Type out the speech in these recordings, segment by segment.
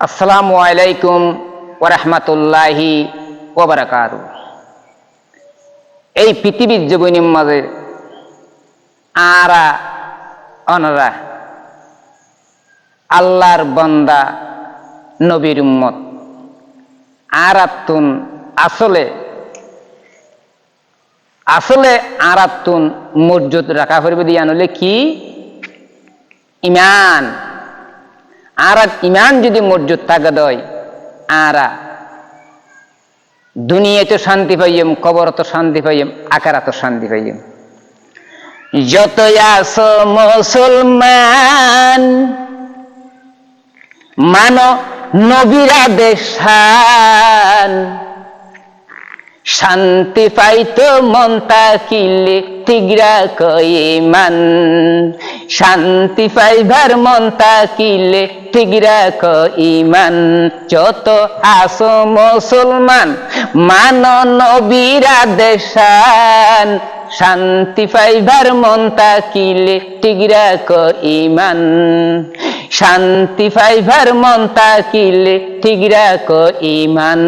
আসসালামু আলাইকুম ওরহমতুল্লাহি ওবরাকাত এই পৃথিবীর জীবনীর মাঝে আরা অনরা আল্লাহর বন্দা নবীর উম্মত। আরাতুন আসলে আসলে আরাতুন মর্যাদ রাখা করবে দিয়ে আনলে কি? ইমান। আর ইমান যদি মজুদ থাকে দয় আরা। দুনিয়াতে শান্তি পাইম কবর তো শান্তি পাইম আকারা তো শান্তি পাইম। যত আস মুসলমান, মানো নবীরা দেশান শান্তি পাইতো মন তাকিলে তিগ্রা কইমান শান্তি পাইবার মন তাকিলে তিগ্রা কইমান যত আসো মুসলমান, মান নবীরা দেশান শান্তি পাইবার মন তাকিলে তিগ্রা কইমান শান্তি পাইবার মন তাকিলে তিগ্রা কইমান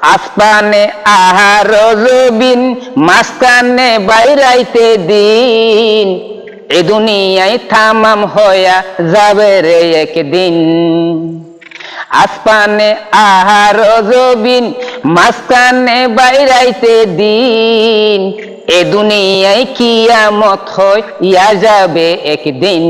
আসপানে আহার রবিন মাঝখানে বাইরাইতে দিন। এ দুনিয়ায় থামাম হইয়া যাবে রে একদিন। আসপানে আহার রবিন মাঝখানে বাইরাইতে দিন। এ দুনিয়ায় কিয়ামত হয় ইয়া যাবে একদিন।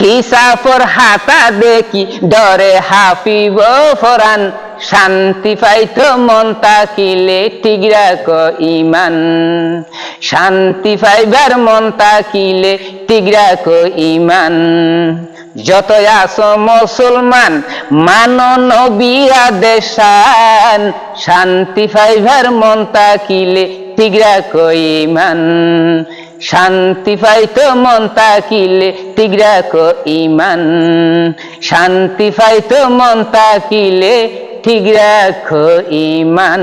হিসাফর হাতা দেখি, ডরে হাফিব ফরান। শান্তি পাইত মন তাকিলে, টিগরা ক ইমান। শান্তি পাইবার মন তাকিলে, টিগরা ক ইমান। যত আস মুসলমান, মান নবিয়া দেশান শান্তি পাইবার মন তাকিলে, টিগরা ক ইমান। শান্তি পাইতো মন তাকিলে, টিগরা কো ইমান। শান্তি পাইতো মন তাকিলে ঠিক রাখো ইমান।